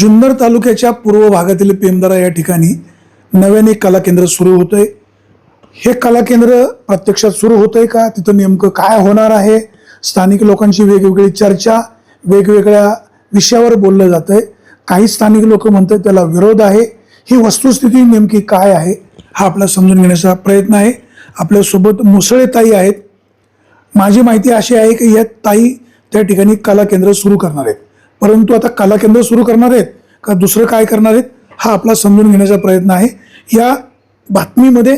जुन्नर तालुक्याच्या पूर्व भागातील पेमदारा या ठिकाणी नव्याने कला केंद्र सुरू होतंय. हे कला केंद्र प्रत्यक्षात सुरू होतंय का? तिथं नेमकं काय होणार आहे? स्थानिक लोकांची वेगवेगळी चर्चा वेगवेगळ्या विषयावर बोललं जातंय. काही स्थानिक लोक म्हणतात त्याला विरोध आहे. ही वस्तुस्थिती नेमकी काय आहे हा आपला समजून घेण्याचा प्रयत्न आहे. आपल्यासोबत मुसळे ताई आहेत. माझी माहिती अशी आहे की या ताई त्या ठिकाणी कला केंद्र सुरू करणार आहेत. परंतु आता कला केंद्र सुरू करणार आहेत का दुसरं काय करणार आहेत हा आपला समजून घेण्याचा प्रयत्न आहे. या बातमीमध्ये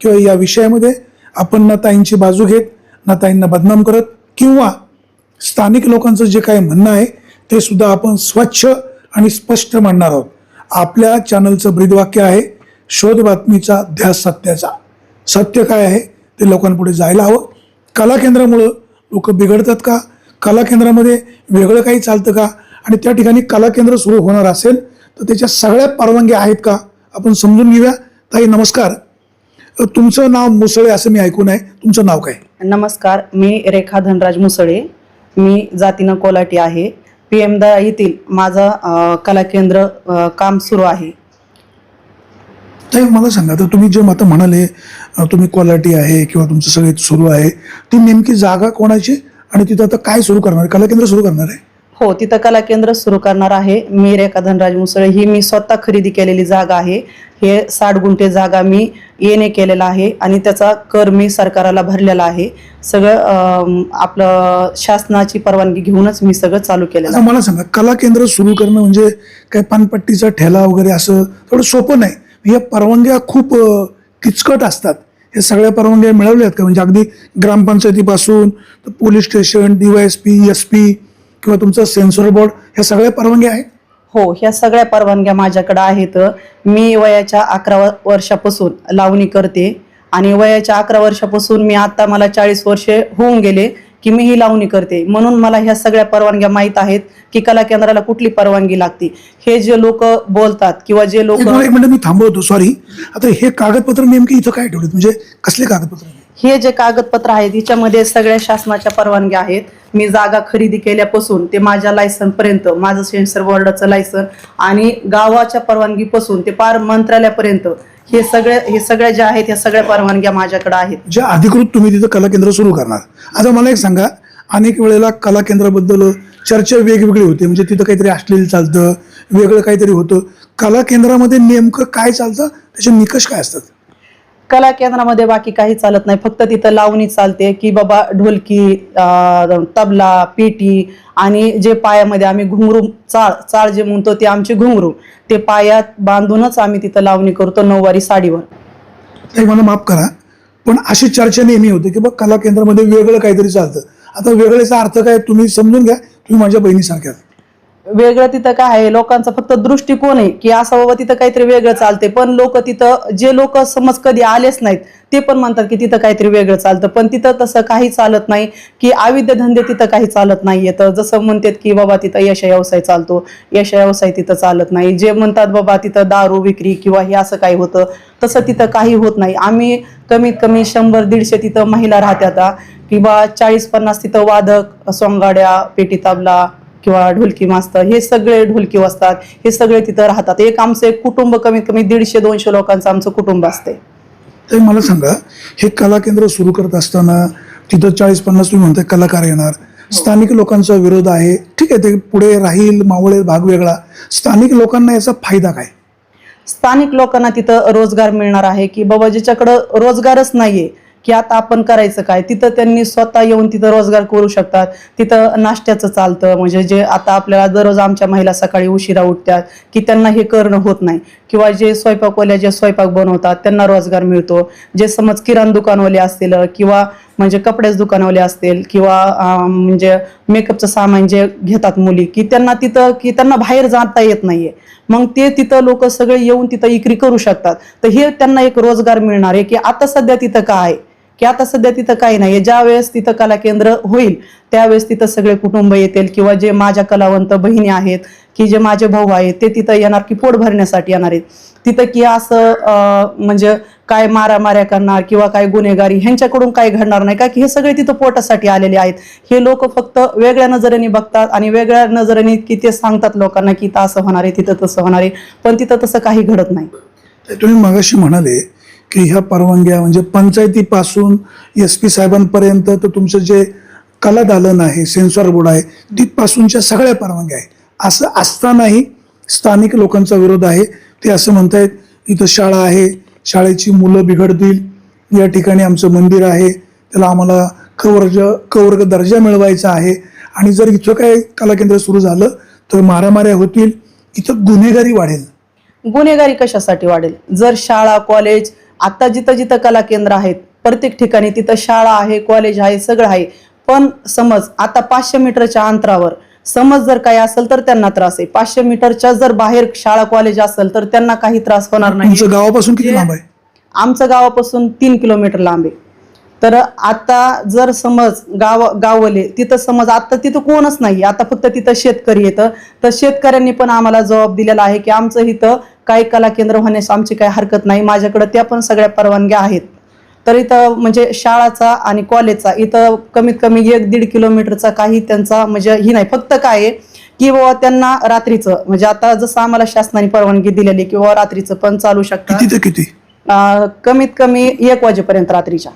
किंवा या विषयामध्ये आपण ना ताईंची बाजू घेत ना ताईंना बदनाम करत किंवा स्थानिक लोकांचं जे काही म्हणणं आहे ते सुद्धा आपण स्वच्छ आणि स्पष्ट मांडणार आहोत. आपल्या चॅनलचं ब्रीदवाक्य आहे शोध बातमीचा ध्यास सत्याचा. सत्य काय आहे ते लोकांपुढे जायला हवं. कला केंद्रामुळं लोक बिघडतात का? कला केंद्रामध्ये वेगळं काही चालतं का? आणि त्या ठिकाणी कला केंद्र सुरू होणार असेल तर त्याच्या सगळ्या परवानग्या आहेत का? आपण समजून घेऊया. ताई नमस्कार. तुमचं नाव मुसळे असं मी ऐकून आहे. तुमचं नाव काय? नमस्कार मी रेखा धनराज मुसळे. मी जातीनं कोलाटी आहे. पी एम दा येथील माझं कला केंद्र काम सुरू आहे. ताई मला सांगा तर तुम्ही जे मतं म्हणाले तुम्ही क्वालिटी आहे किंवा तुमचं सगळे सुरू आहे ती नेमकी जागा कोणाची? आणि तिथं आता काय सुरू करणार? कला केंद्र सुरू करणार आहे? हो तिथं कला केंद्र सुरू करणार आहे. मी रेखा धनराज मुसळे ही मी स्वतः खरेदी केलेली जागा आहे. हे साठ गुंठे जागा मी येणे केलेला आहे आणि त्याचा कर मी सरकाराला भरलेला आहे. सगळं आपलं शासनाची परवानगी घेऊनच मी सगळं चालू केलेलं आता आहे. मला सांगा कला केंद्र सुरू करणं म्हणजे काय पानपट्टीचा ठेला वगैरे असं थोडं सोपं नाही. या परवानग्या खूप अ, किचकट असतात. हे सगळ्या परवानग्या आहेत का? म्हणजे अगदी ग्रामपंचायतीपासून police station DYSP S P किंवा तुमचं सेन्सर बोर्ड ह्या सगळ्या परवानग्या आहेत? हो ह्या सगळ्या परवानग्या माझ्याकडे आहेत. मी वयाच्या अकरा वर्षापासून लावणी करते आणि वयाच्या अकरा वर्षापासून मी आता मला चाळीस वर्षे होऊन गेले. की मी ही लावणी करते. म्हणून मला ह्या सगळ्या परवानग्या माहीत आहेत की कला केंद्राला कुठली परवानगी लागते. हे जे लोक बोलतात किंवा जे लोक मी थांबवतो सॉरी आता हे कागदपत्र नेमके इथं काय ठेवलेत? म्हणजे कसले कागदपत्र? हे जे कागदपत्र आहेत हिच्यामध्ये सगळ्या शासनाच्या परवानग्या आहेत. मी जागा खरेदी केल्यापासून ते माझ्या लायसन पर्यंत माझं सेन्सर बोर्डाचं लायसन आणि गावाच्या परवानगीपासून ते पार मंत्रालयापर्यंत हे सगळे हे सगळ्या ज्या आहेत ह्या सगळ्या परवानग्या माझ्याकडे आहेत. ज्या अधिकृत तुम्ही तिथं कला केंद्र सुरू करणार. आता मला एक सांगा अनेक वेळेला कला केंद्राबद्दल चर्चा वेगवेगळी होते. म्हणजे तिथं काहीतरी अश्लील चालतं वेगळं काहीतरी होतं. कला केंद्रामध्ये नेमकं काय चालतं? त्याचे निकष काय असतात? कला केंद्रामध्ये बाकी काही चालत नाही. फक्त तिथं लावणी चालते की बाबा ढोलकी तबला पेटी आणि जे पायामध्ये आम्ही घुंगरू चाळ चाळ जे म्हणतो ते आमचे घुंगरू ते पायात बांधूनच आम्ही तिथं लावणी करतो नऊवारी साडीवर. ते मला माफ करा पण अशी चर्चा नेहमी होते की बघ कला केंद्रामध्ये वेगळं काहीतरी चालतं. आता वेगळ्याचा अर्थ काय तुम्ही समजून घ्या तुम्ही माझ्या बहिणीसारख्या. वेगळं तिथं काय आहे? लोकांचा फक्त दृष्टिकोन आहे की असं बाबा तिथं काहीतरी वेगळं चालते पण लोक तिथं जे लोक समज कधी आलेच नाहीत ते पण म्हणतात की तिथं काहीतरी वेगळं चालतं. पण तिथं तसं काही चालत नाही की अविद्य धंदे तिथं काही चालत नाही येतं जसं म्हणतात की बाबा तिथं यश व्यवसाय चालतो यश व्यवसाय तिथं चालत नाही. जे म्हणतात बाबा तिथं दारू विक्री किंवा हे असं काही होतं तसं तिथं काही होत नाही. आम्ही कमीत कमी शंभर दीडशे तिथं महिला राहत्या किंवा चाळीस पन्नास तिथं वादक सोंगाड्या पेटी ताबला किंवा ढोलकी मास्तर हे सगळे ढोलकी वाजतात हे सगळे तिथं राहतात. एक आमचं एक कुटुंब कमीत कमी दीडशे दोनशे लोकांचं आमचं कुटुंब असते. तर मला सांगा हे कला केंद्र सुरू करत असताना तिथं चाळीस पन्नास तुम्ही म्हणताय कलाकार येणार. स्थानिक लोकांचा विरोध आहे. ठीक आहे ते पुढे राहील मावळे भाग वेगळा. स्थानिक लोकांना याचा फायदा काय? स्थानिक लोकांना तिथं रोजगार मिळणार आहे की बाबा ज्याच्याकडं रोजगारच नाहीये की आता आपण करायचं काय? तिथं त्यांनी स्वतः येऊन तिथं रोजगार करू शकतात. तिथं नाश्त्याचं चालतं. म्हणजे जे आता आपल्याला दररोज आमच्या महिला सकाळी उशिरा उठतात की त्यांना हे करणं होत नाही. किंवा जे स्वयंपाकवाल्या जे स्वयंपाक बनवतात त्यांना रोजगार मिळतो. जे समज किराण दुकानवाले असतील किंवा म्हणजे कपड्याच दुकानवाले असतील किंवा म्हणजे मेकअपचं सामान जे घेतात मुली की त्यांना तिथं की त्यांना बाहेर जाता येत नाहीये. मग ते तिथं लोक सगळे येऊन तिथं इक्री करू शकतात. तर हे त्यांना एक रोजगार मिळणार आहे की आता सध्या तिथं काय आहे? की आता सध्या तिथं काही नाही ज्या वेळेस तिथं कला केंद्र होईल त्यावेळेस तिथं सगळे कुटुंब येतील किंवा जे माझ्या कलावंत बहिणी आहेत की जे माझे भाऊ आहेत ते तिथं येणार की पोट भरण्यासाठी येणार आहेत. तिथं की असं म्हणजे काय मारामाऱ्या करणार किंवा काय गुन्हेगारी ह्यांच्याकडून काय घडणार नाही का? की हे सगळे तिथं पोटासाठी आलेले आहेत. हे लोक फक्त वेगळ्या नजरेने बघतात आणि वेगळ्या नजरेने की ते सांगतात लोकांना की इथं असं होणार आहे तिथं तसं होणार आहे. पण तिथं तसं काही घडत नाही. तुम्ही मगाशी म्हणाले की ह्या परवानग्या म्हणजे पंचायतीपासून एस पी साहेबांपर्यंत तर तुमचं जे कला दालन आहे सेन्सॉर बोर्ड आहे तिथपासूनच्या सगळ्या परवानग्या आहे असं असतानाही स्थानिक लोकांचा विरोध आहे. ते असं म्हणतायत इथं शाळा आहे शाळेची मुलं बिघडतील या ठिकाणी आमचं मंदिर आहे त्याला आम्हाला कवर्ज कवर्ग दर्जा मिळवायचा आहे. आणि जर इथं काय कला केंद्र सुरू झालं तर मारामाऱ्या होतील इथं गुन्हेगारी वाढेल. गुन्हेगारी कशासाठी वाढेल? जर शाळा कॉलेज आता जिथं जिथं कला केंद्र आहेत प्रत्येक ठिकाणी तिथं शाळा आहे कॉलेज आहे सगळं आहे. पण समज आता पाचशे मीटरच्या अंतरावर समज जर काही असेल तर त्यांना त्रास आहे. पाचशे मीटरच्या जर बाहेर शाळा कॉलेज असेल तर त्यांना काही त्रास होणार नाही. गावापासून किती लांब आहे? आमचं गावापासून तीन किलोमीटर लांब आहे. तर आता जर समज गाव गावले तिथं समज आता तिथं कोणच नाही आता फक्त तिथं शेतकरी येतं. तर शेतकऱ्यांनी पण आम्हाला जबाब दिलेला आहे की आमचं इथं काही कला केंद्र होण्यास आमची काही हरकत नाही माझ्याकडे त्या पण सगळ्या परवानग्या आहेत. तर इथं म्हणजे शाळाचा आणि कॉलेजचा इथं कमीत कमी एक दीड किलोमीटरचा काही त्यांचा म्हणजे ही नाही फक्त काय आहे की बाबा त्यांना रात्रीचं म्हणजे आता जसं आम्हाला शासनाने परवानगी दिलेली आहे की बाबा रात्रीचं पण चालू शकतं किती? कमीत कमी एक वाजेपर्यंत रात्रीच्या.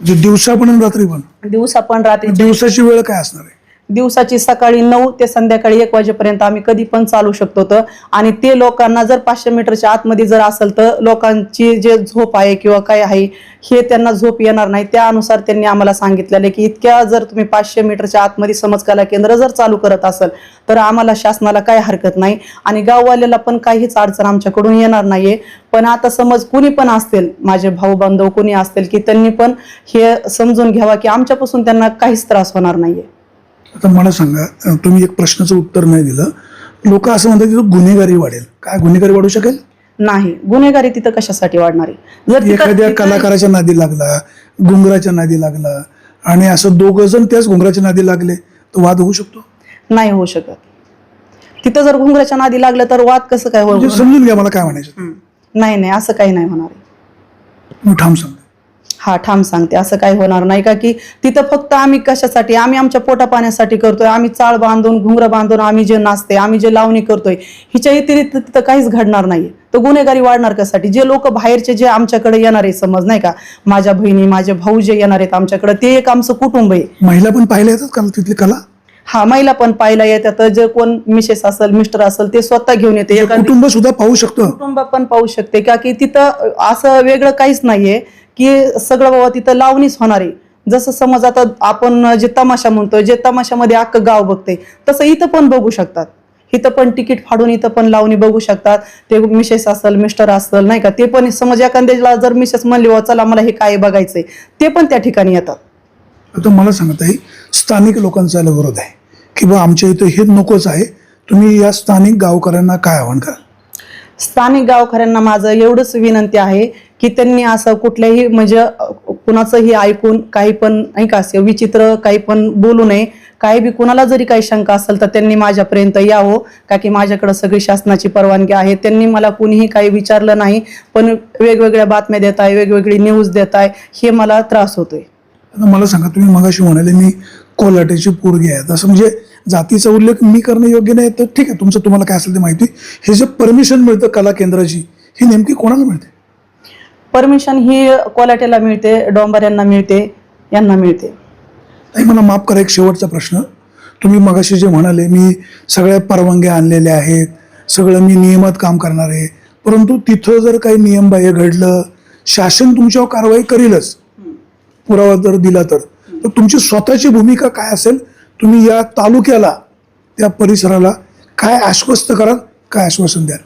म्हणजे दिवसा पण आणि रात्री पण. दिवसा पण रात्री. दिवसाची वेळ काय असणार आहे? दिवसाची सकाळी नऊ ते संध्याकाळी एक वाजेपर्यंत आम्ही कधी पण चालू शकतो तर. आणि ते लोकांना जर पाचशे मीटरच्या आतमध्ये जर असेल तर लोकांची जे झोप आहे किंवा काय आहे हे त्यांना झोप येणार नाही. त्यानुसार त्यांनी आम्हाला सांगितलेलं आहे की इतक्या जर तुम्ही पाचशे मीटरच्या आतमध्ये समज कला केंद्र जर चालू करत असेल तर आम्हाला शासनाला काय हरकत नाही. आणि गाववाल्याला पण काहीच अडचण आमच्याकडून येणार नाहीये. पण आता समज कुणी पण असतील माझे भाऊ बांधव कुणी असतील की त्यांनी पण हे समजून घ्यावा की आमच्यापासून त्यांना काहीच त्रास होणार नाहीये. आता मला सांगा तुम्ही एक प्रश्नाचं उत्तर नाही दिलं. लोक असं म्हणतात की गुन्हेगारी वाढेल. काय गुन्हेगारी वाढू शकेल? नाही. गुन्हेगारी तिथं कशासाठी वाढणार आहे? एखाद्या कलाकाराच्या नादी लागला घुंगराच्या नादी लागला आणि असं दोघं जण त्याच घुंगराच्या नादी लागले तर वाद होऊ शकतो? नाही होऊ शकत. तिथं जर घुंगराच्या नादी लागलं तर वाद कसं काय होईल म्हणजे समजून घ्या मला काय म्हणायचं. नाही नाही. असं काही नाही होणार. मी ठाम सांगतो हा ठाम सांगते. असं काही होणार नाही का की तिथं फक्त आम्ही कशासाठी आम्ही आमच्या पोटा पाण्यासाठी करतोय आम्ही चाळ बांधून घुंगरं बांधून आम्ही जे नाचते आम्ही जे लावणी करतोय हिच्या व्यतिरिक्त तिथं काहीच घडणार नाही तर गुन्हेगारी वाढणार कशासाठी? जे लोक बाहेरचे जे आमच्याकडे येणार आहे समज नाही का माझ्या बहिणी माझे भाऊ जे येणार आहेत आमच्याकडे ते एक आमचं कुटुंब आहे. महिला पण पाहिल्या येतात का तिथली कला? हा महिला पण पाहायला येतात. जे कोण मिसेस असेल मिस्टर असेल ते स्वतः घेऊन येते. एखादी कुटुंब सुद्धा पाहू शकतं. कुटुंब पण पाहू शकते. का की तिथं असं वेगळं काहीच नाहीये. की सगळं बाबा तिथं लावणीच होणार आहे. जसं समज आता आपण जे तमाशा म्हणतोय जे तमाशामध्ये अख्खं गाव बघते तसं इथं पण बघू शकतात. इथं पण तिकीट फाडून इथं पण लावणी बघू शकतात. ते मिसेस असेल मिस्टर असेल नाही का? ते पण समज एखाद्याला जर मिसेस म्हणली "वा, चला मला हे काय बघायचंय. ते पण त्या ठिकाणी येतात. आता मला सांगत आहे स्थानिक लोकांचा याला विरोध आहे. की बा आमच्या इथं हे नकोच आहे. तुम्ही या स्थानिक गावकऱ्यांना काय आव्हान कराल? स्थानिक गावकऱ्यांना माझं एवढंच विनंती आहे की त्यांनी असं कुठल्याही म्हणजे कुणाचंही ऐकून काही पण नाही का असं विचित्र काही पण बोलू नये काही बी कुणाला जरी काही शंका असेल तर त्यांनी माझ्यापर्यंत यावं. का की माझ्याकडं सगळी शासनाची परवानगी आहे. त्यांनी मला कुणीही काही विचारलं नाही पण वेगवेगळ्या बातम्या देत आहे वेगवेगळी न्यूज देत आहे. हे मला त्रास होतोय. मला सांगा तुम्ही मगाशी म्हणाले मी कोलाट्याची पोरगी आहे. असं म्हणजे जातीचा उल्लेख मी करणं योग्य नाही तर ठीक आहे तुमचं तुम्हाला काय असेल ते माहिती. हे जे परमिशन मिळतं कला केंद्राची ही नेमकी कोणाला मिळते? परमिशन ही कोलाटेला मिळते डोंबऱ्यांना मिळते यांना मिळते. ताई मला माफ करा एक शेवटचा प्रश्न. तुम्ही मगाशी जे म्हणाले मी सगळ्या परवानग्या आणलेल्या आहेत सगळं मी नियमात काम करणार आहे परंतु तिथं जर काही नियमबाह्य घडलं शासन तुमच्यावर कारवाई करीलच. पुरावा जर दिला तर. तर तुमची स्वतःची भूमिका काय असेल? तुम्ही या तालुक्याला त्या परिसराला काय आश्वस्त कराल काय आश्वासन द्याल?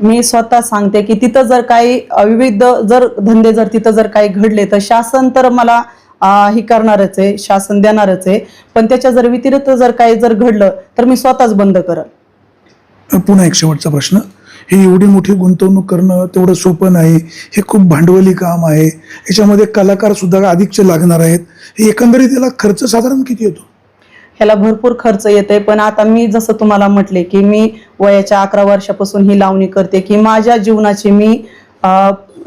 मी स्वतः सांगते की तिथं जर काही विविध जर धंदे जर तिथं जर काही घडले तर शासन तर मला हे करणारच आहे शासन देणारच आहे. पण त्याच्या जर व्यतिरिक्त जर काही जर घडलं तर मी स्वतःच बंद करल पुन्हा एक शेवटचा प्रश्न. हे एवढी मोठी गुंतवणूक करणं तेवढं सोपं नाही. हे खूप भांडवली काम आहे. याच्यामध्ये कलाकार सुद्धा अधिकचे लागणार आहेत. हे एकंदरीत याला खर्च साधारण किती येतो? ह्याला भरपूर खर्च येते पण आता मी जसं तुम्हाला म्हटले की मी वयाच्या अकरा वर्षापासून ही लावणी करते की माझ्या जीवनाची मी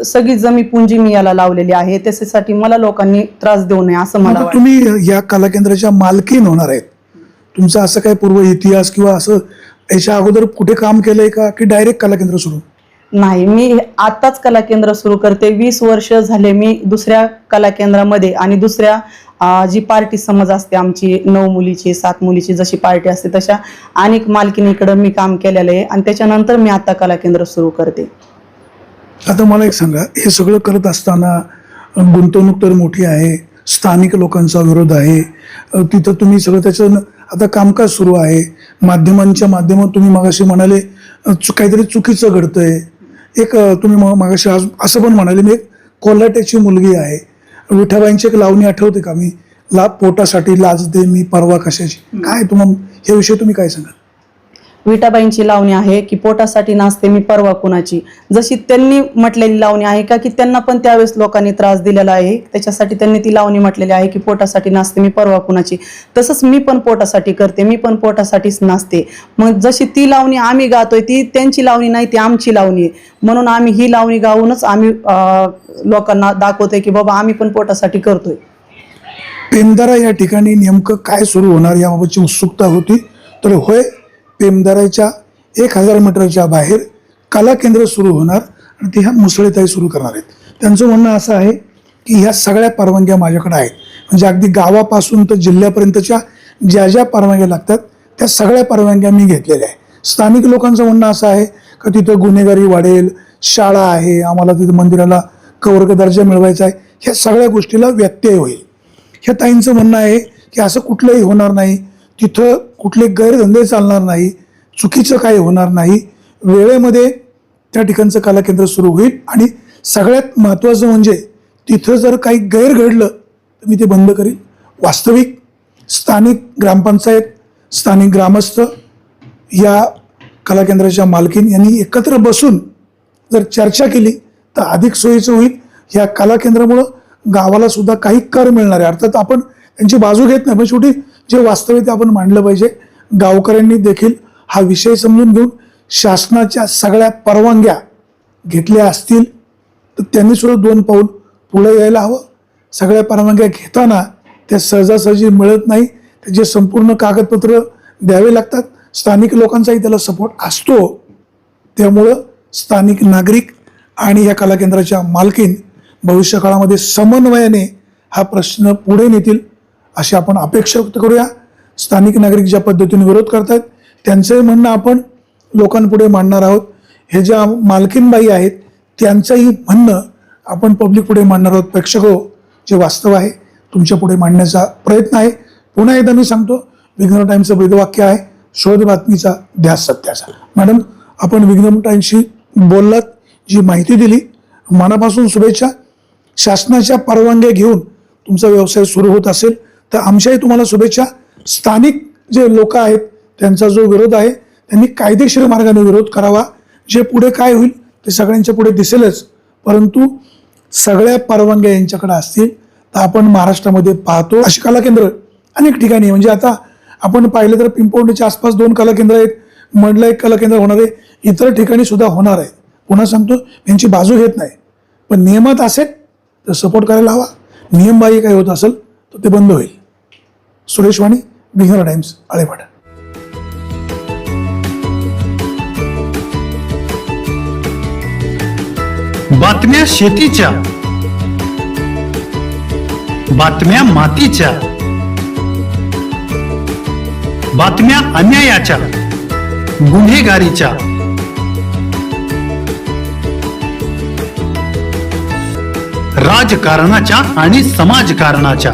सगळी जमी पुंजी मी याला लावलेली आहे. त्याच्यासाठी मला लोकांनी त्रास देऊ नये असं मला तुम्ही या कला केंद्राच्या मालकीन होणार आहेत. तुमचा असं काय पूर्व इतिहास किंवा असं याच्या अगोदर कुठे काम केलंय का की डायरेक्ट कला केंद्र सुरू? नाही मी आताच कला केंद्र सुरू करते. वीस वर्ष झाले मी दुसऱ्या कला केंद्रामध्ये आणि दुसऱ्या जी पार्टी समज असते आमची नऊ मुलीची सात मुलीची जशी पार्टी असते तशा अनेक मालकिनीकडं मी काम केलेलं आहे आणि त्याच्यानंतर मी आता कला केंद्र सुरू करते. आता मला एक सांगा हे सगळं करत असताना गुंतवणूक तर मोठी आहे स्थानिक लोकांचा विरोध आहे तिथं तुम्ही सगळं त्याचं आता कामकाज सुरू आहे माध्यमांच्या माध्यमात तुम्ही मागाशी म्हणाले चु- काहीतरी चुकीचं घडतंय. एक तुम्ही मागाशी आज असं पण म्हणाले मी एक कोल्हाट्याची मुलगी आहे विठाबाईंची एक लावणी आठवते का? मी ला पोटासाठी लाज दे मी परवा कशाची? काय तुम्हाला हे विषय तुम्ही काय सांगाल? विटाबाईंची लावणी आहे की पोटासाठी नाचते मी परवा कुणाची. जशी त्यांनी म्हटलेली लावणी आहे का की त्यांना पण त्यावेळेस लोकांनी त्रास दिलेला आहे. त्याच्यासाठी त्यांनी ती लावणी म्हटलेली आहे की पोटासाठी नाचते मी परवा कुणाची. तसंच मी पण पोटासाठी करते मी पण पोटासाठीच नाचते. मग जशी ती लावणी आम्ही गातोय ती त्यांची लावणी नाही ती आमची लावणी आहे. म्हणून आम्ही ही लावणी गाऊनच आम्ही लोकांना दाखवतोय की बाबा आम्ही पण पोटासाठी करतोय. पेमदारा या ठिकाणी नेमकं काय सुरू होणार याबाबतची उत्सुकता होती. तर होय पेमदाराच्या एक हजार मीटरच्या बाहेर कला केंद्र सुरू होणार आणि ते ह्या मुसळेताई सुरू करणार आहेत. त्यांचं म्हणणं असं आहे की ह्या सगळ्या परवानग्या माझ्याकडे आहेत. म्हणजे अगदी गावापासून तर जिल्ह्यापर्यंतच्या ज्या ज्या परवानग्या लागतात त्या सगळ्या परवानग्या मी घेतलेल्या आहे स्थानिक लोकांचं म्हणणं असं आहे का तिथं गुन्हेगारी वाढेल शाळा आहे आम्हाला तिथं मंदिराला कवर्ग दर्जा मिळवायचा आहे ह्या सगळ्या गोष्टीला व्यत्यय होईल. ह्या ताईंचं म्हणणं आहे की असं कुठलंही होणार नाही. तिथं कुठले गैरधंदे चालणार नाही चुकीचं काही होणार नाही वेळेमध्ये त्या ठिकाणचं कला केंद्र सुरू होईल. आणि सगळ्यात महत्त्वाचं म्हणजे तिथं जर काही गैर घडलं तर मी ते बंद करीन. वास्तविक स्थानिक ग्रामपंचायत स्थानिक ग्रामस्थ या कला केंद्राच्या मालकीन यांनी एकत्र बसून जर चर्चा केली तर अधिक सोयीचं होईल. ह्या कला केंद्रामुळं गावाला सुद्धा काही कर मिळणार आहे. अर्थात आपण त्यांची बाजू घेत नाही पण शेवटी जे वास्तविक ते आपण मांडलं पाहिजे गावकऱ्यांनी देखील हा विषय समजून घेऊन शासनाच्या सगळ्या परवानग्या घेतल्या असतील तर त्यांनी सुद्धा दोन पाऊल पुढे यायला हवं. सगळ्या परवानग्या घेताना त्या सहजासहजी मिळत नाही त्याचे संपूर्ण कागदपत्र द्यावे लागतात स्थानिक लोकांचाही त्याला सपोर्ट असतो. त्यामुळं स्थानिक नागरिक आणि या कला केंद्राच्या मालकीन भविष्यकाळामध्ये समन्वयाने हा प्रश्न पुढे नेतील. अशी आपण अपेक्षा व्यक्त करूया. स्थानिक नागरिक ज्या पद्धतीने विरोध करतायत त्यांचंही म्हणणं आपण लोकांपुढे मांडणार आहोत. हे ज्या मालकीनबाई आहेत त्यांचंही म्हणणं आपण पब्लिक पुढे मांडणार आहोत. प्रेक्षक हो जे वास्तव आहे तुमच्यापुढे मांडण्याचा प्रयत्न आहे. पुन्हा एकदा मी सांगतो विघ्न टाईमचं ब्रीदवाक्य आहे शोध बातमीचा ध्यास सत्याचा. मॅडम आपण विघ्न टाईमशी बोललात जी माहिती दिली. मनापासून शुभेच्छा. शासनाच्या परवानग्या घेऊन तुमचा व्यवसाय सुरू होत असेल. तर आमच्याही तुम्हाला शुभेच्छा. स्थानिक जे लोक आहेत त्यांचा जो विरोध आहे त्यांनी कायदेशीर मार्गाने विरोध करावा. जे पुढे काय होईल ते सगळ्यांच्या पुढे दिसेलच. परंतु सगळ्या परवानग्या यांच्याकडे असतील तर आपण महाराष्ट्रामध्ये पाहतो. अशी कला केंद्र अनेक ठिकाणी म्हणजे आता आपण पाहिलं तर पिंपवणीच्या आसपास दोन कला केंद्र आहेत. मंडला एक कला केंद्र होणार आहे. इतर ठिकाणी सुद्धा होणार आहे. पुन्हा सांगतो यांची बाजू घेत नाही. पण नियमात असेल तर सपोर्ट करायला हवा. नियमबाह्य काही होत असेल तर ते बंद होईल. सुरेश वाणी बिहार टाइम्स आळेपाडा बातम्या शेतीच्या बातम्या मातीच्या बातम्या अन्यायाच्या गुन्हेगारीच्या. राजकारणाच्या आणि समाजकारणाच्या.